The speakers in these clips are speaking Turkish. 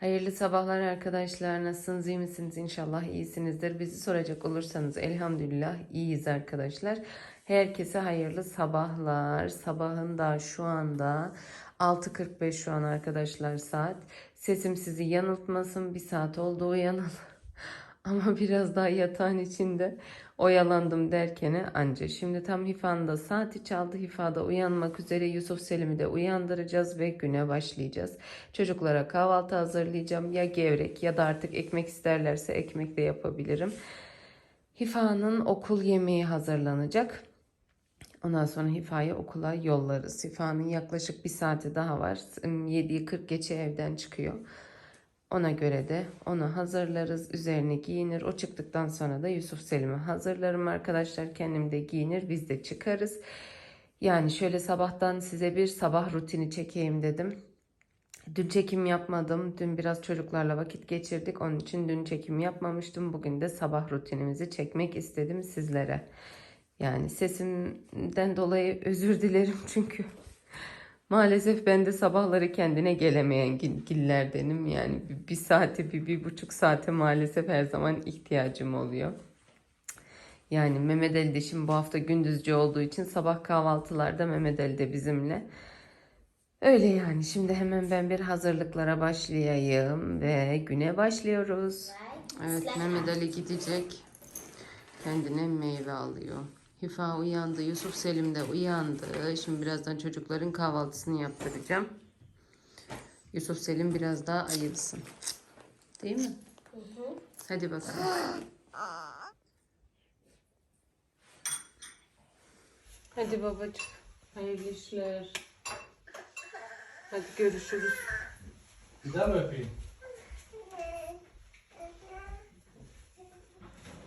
Hayırlı sabahlar arkadaşlar. Nasılsınız? iyi misiniz? İnşallah iyisinizdir. Bizi soracak olursanız elhamdülillah iyiyiz arkadaşlar. Herkese hayırlı sabahlar. Sabahın da şu anda 6.45 şu an arkadaşlar saat. Sesim sizi yanıltmasın. Bir saat oldu uyanal. Ama biraz daha yatağın içinde oyalandım derkene anca. Şimdi tam Hifa'nın da saati çaldı. Hifa'da uyanmak üzere Yusuf Selim'i de uyandıracağız ve güne başlayacağız. Çocuklara kahvaltı hazırlayacağım. Ya gevrek ya da artık ekmek isterlerse ekmek de yapabilirim. Hifa'nın okul yemeği hazırlanacak. Ondan sonra Hifa'yı okula yollarız. Hifa'nın yaklaşık bir saati daha var. 7'yi 40 geçe evden çıkıyor. Ona göre de onu hazırlarız. Üzerine giyinir. O çıktıktan sonra da Yusuf Selim'i hazırlarım arkadaşlar. Kendim de giyinir. Biz de çıkarız. Yani şöyle sabahtan size bir sabah rutini çekeyim dedim. Dün çekim yapmadım. Dün biraz çocuklarla vakit geçirdik. Onun için dün çekim yapmamıştım. Bugün de sabah rutinimizi çekmek istedim sizlere. Yani sesimden dolayı özür dilerim çünkü maalesef ben de sabahları kendine gelemeyen gil- gillerdenim. Yani bir, bir saate, bir, bir buçuk saate maalesef her zaman ihtiyacım oluyor. Yani Mehmet Ali de şimdi bu hafta gündüzcü olduğu için sabah kahvaltılarda Mehmet Ali de bizimle. Öyle yani şimdi hemen ben bir hazırlıklara başlayayım ve güne başlıyoruz. Evet Mehmet Ali gidecek. Kendine meyve alıyor. Hifa uyandı. Yusuf Selim de uyandı. Şimdi birazdan çocukların kahvaltısını yaptıracağım. Yusuf Selim biraz daha ayılsın. Değil mi? Hadi bakalım. Hadi babacığım. Hayırlı işler. Hadi görüşürüz. Bir daha mı öpeyim?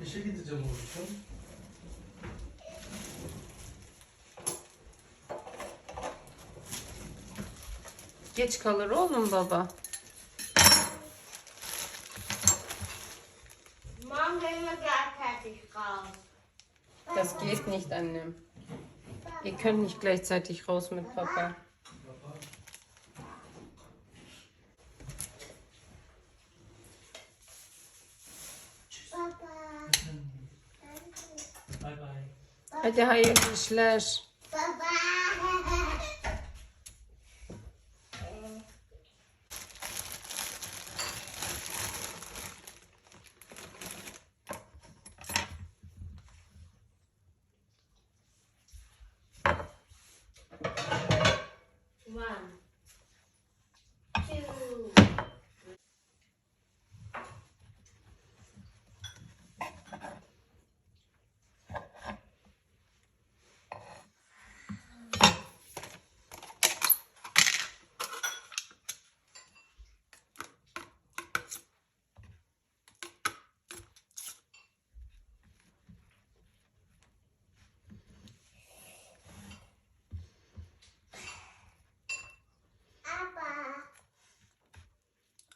İşe gideceğim oğlum. Geç kalır oğlum baba. Mom, wenn wir gleichzeitig raus. Das geht nicht, Annem. Ihr könnt nicht gleichzeitig raus mit Papa. Bay bay. Hadi hayırlı işler.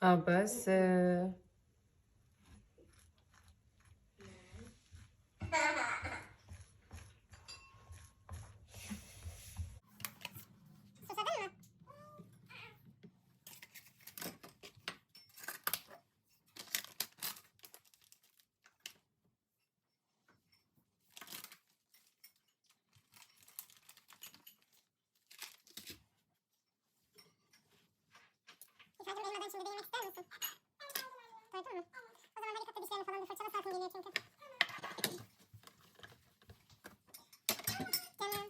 Ah, bah, c'est... denemek ister misin? Doydun mu? O zaman hadi katla dişlerini falan bir fırçala saatin geliyor çünkü. Canım.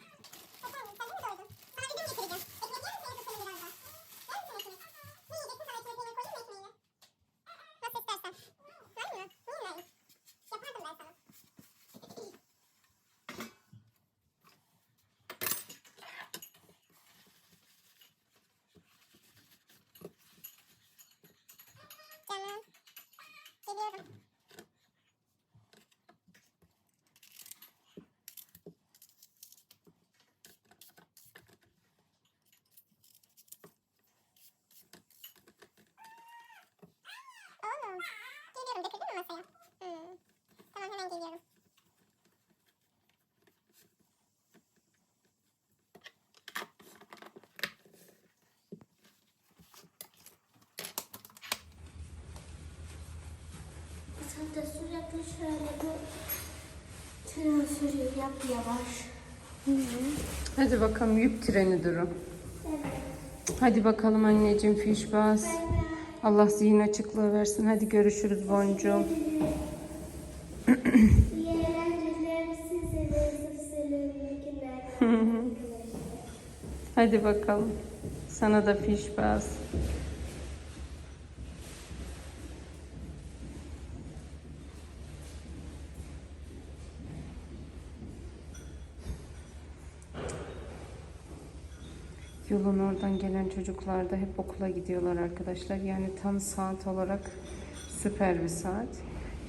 Efendim sen de mi doydun? Sana üzüm getireceğim. Ekmek yer misin yoksa senin biraz daha? Yer misin ekmeği? Ne yiyeceksin sana ekmeği peynir koyayım mı ekmeğini? Nasıl istersen. Var mı? Niye vereyim? Yapardım ben sana. Canım. Geliyorum. Oğlum. Geliyorum. Getirdin mi masaya? Hmm. Tamam hemen geliyorum. İşte sürekli şöyle bu tren sürüyor yap yavaş. Hadi bakalım yük treni duru. Hadi bakalım anneciğim fiş bas. Allah zihin açıklığı versin. Hadi görüşürüz boncuğum. Hadi bakalım. Sana da fiş Yolun oradan gelen çocuklar da hep okula gidiyorlar arkadaşlar. Yani tam saat olarak süper bir saat.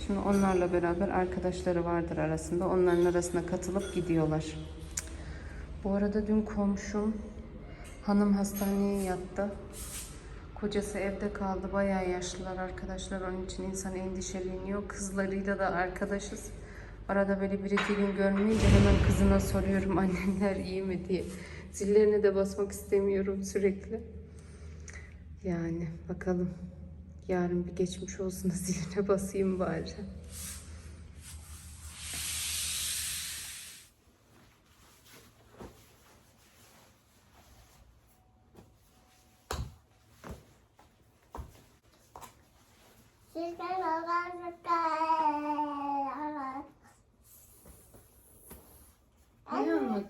Şimdi onlarla beraber arkadaşları vardır arasında. Onların arasına katılıp gidiyorlar. Bu arada dün komşum hanım hastaneye yattı. Kocası evde kaldı. Bayağı yaşlılar arkadaşlar. Onun için insan endişeleniyor. Kızlarıyla da arkadaşız. Arada böyle bir iki gün görmeyince hemen kızına soruyorum annemler iyi mi diye. Zillerine de basmak istemiyorum sürekli. Yani bakalım. Yarın bir geçmiş olsun da ziline basayım bari. Sizden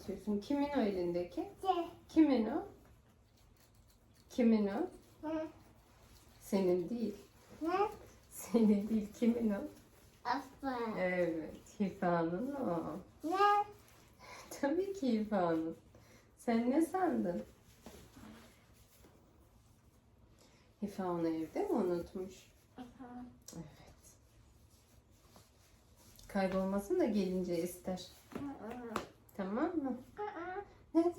anlatıyorsun? Kimin o elindeki? Kimin o? Kimin o? Senin değil. Ne? Senin değil. Kimin o? Aferin. Evet. Hifa'nın o. Ne? Tabii ki Hifa'nın. Sen ne sandın? Hifa onu evde mi unutmuş? Evet. Kaybolmasın da gelince ister. Tamam mı? Ne?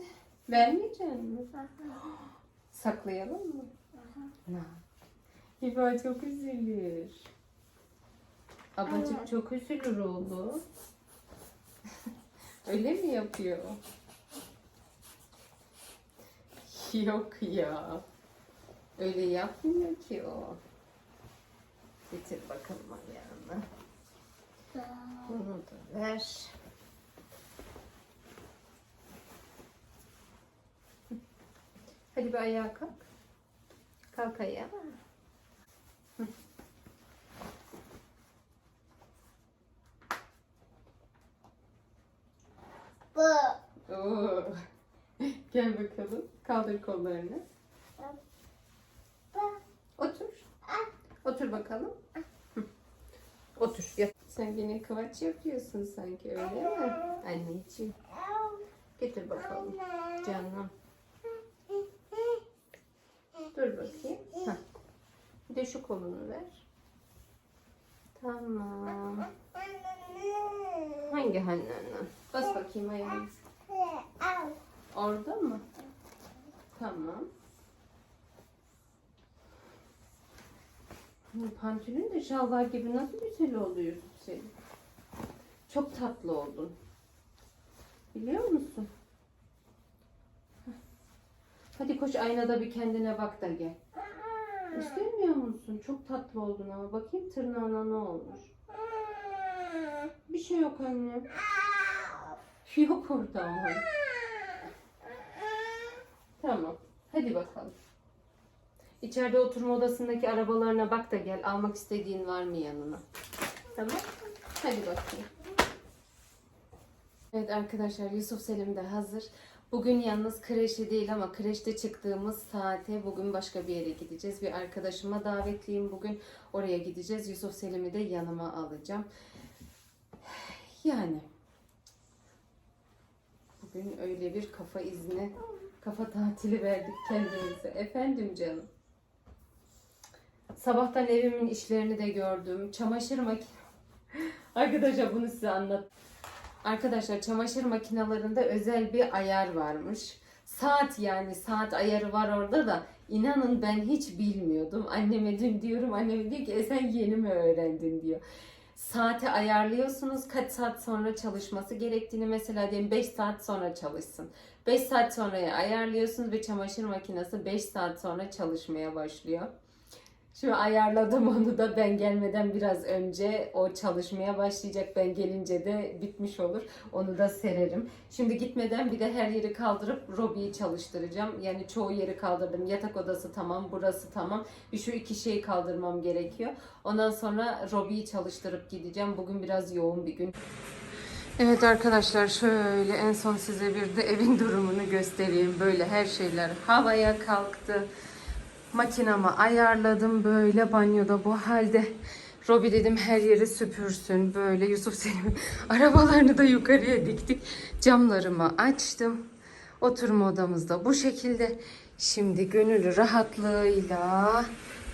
Vermeyecek mi? Saklayalım mı? Na. Hifa çok üzülür. Abacık çok üzülür oğlum. Öyle mi yapıyor? Yok ya. Öyle yapmıyor ki o. Getir bakalım ayağını. Bunu da ver. Hadi bir ayağa kalk. Kalk ayağa. Bu. Oo. Gel bakalım. Kaldır kollarını. Otur. Otur bakalım. Otur. Yat. Sen yine kıvaç yapıyorsun sanki öyle mi? Anneciğim. Getir bakalım. Canım. Dur bakayım. Heh. Bir de şu kolunu ver. Tamam. Hangi anneanne? Bas bakayım ayağını. Orada mı? Tamam. Pantolon de şalvar gibi nasıl güzel oluyorsun senin. Çok tatlı oldun. Biliyor musun? Hadi koş aynada bir kendine bak da gel. İstemiyor musun? Çok tatlı oldun ama bakayım tırnağına ne olmuş. Bir şey yok anne. Yok orada ama. Tamam. Hadi bakalım. İçeride oturma odasındaki arabalarına bak da gel. Almak istediğin var mı yanına? Tamam. Hadi bakayım. Evet arkadaşlar Yusuf Selim de hazır. Bugün yalnız kreşe değil ama kreşte çıktığımız saate bugün başka bir yere gideceğiz. Bir arkadaşıma davetliyim bugün. Oraya gideceğiz. Yusuf Selim'i de yanıma alacağım. Yani bugün öyle bir kafa izni, kafa tatili verdik kendimize. Efendim canım. Sabahtan evimin işlerini de gördüm. Çamaşır makine... Arkadaşlar bunu size anlat. Arkadaşlar çamaşır makinelerinde özel bir ayar varmış. Saat yani saat ayarı var orada da inanın ben hiç bilmiyordum. Anneme dün diyorum annem diyor ki e sen yeni mi öğrendin diyor. Saati ayarlıyorsunuz kaç saat sonra çalışması gerektiğini mesela diyelim 5 saat sonra çalışsın. 5 saat sonraya ayarlıyorsunuz ve çamaşır makinesi 5 saat sonra çalışmaya başlıyor. Şu ayarladım onu da ben gelmeden biraz önce o çalışmaya başlayacak. Ben gelince de bitmiş olur. Onu da sererim. Şimdi gitmeden bir de her yeri kaldırıp Robi'yi çalıştıracağım. Yani çoğu yeri kaldırdım. Yatak odası tamam, burası tamam. Bir şu iki şeyi kaldırmam gerekiyor. Ondan sonra Robi'yi çalıştırıp gideceğim. Bugün biraz yoğun bir gün. Evet arkadaşlar şöyle en son size bir de evin durumunu göstereyim. Böyle her şeyler havaya kalktı. Makinamı ayarladım böyle banyoda bu halde. Robi dedim her yeri süpürsün böyle Yusuf Selim arabalarını da yukarıya diktik. Camlarımı açtım. Oturma odamızda bu şekilde. Şimdi gönül rahatlığıyla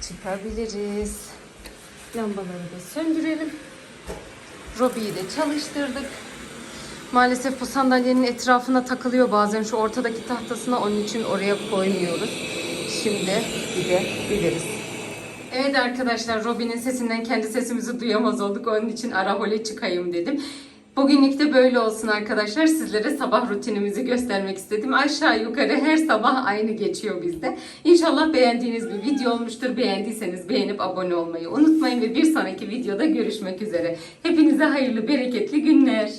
çıkabiliriz. Lambaları da söndürelim. Robi'yi de çalıştırdık. Maalesef bu sandalyenin etrafına takılıyor bazen şu ortadaki tahtasına onun için oraya koymuyoruz. Şimdi gidebiliriz. Evet arkadaşlar Robin'in sesinden kendi sesimizi duyamaz olduk. Onun için ara hole çıkayım dedim. Bugünlük de böyle olsun arkadaşlar. Sizlere sabah rutinimizi göstermek istedim. Aşağı yukarı her sabah aynı geçiyor bizde. İnşallah beğendiğiniz bir video olmuştur. Beğendiyseniz beğenip abone olmayı unutmayın ve bir sonraki videoda görüşmek üzere. Hepinize hayırlı bereketli günler.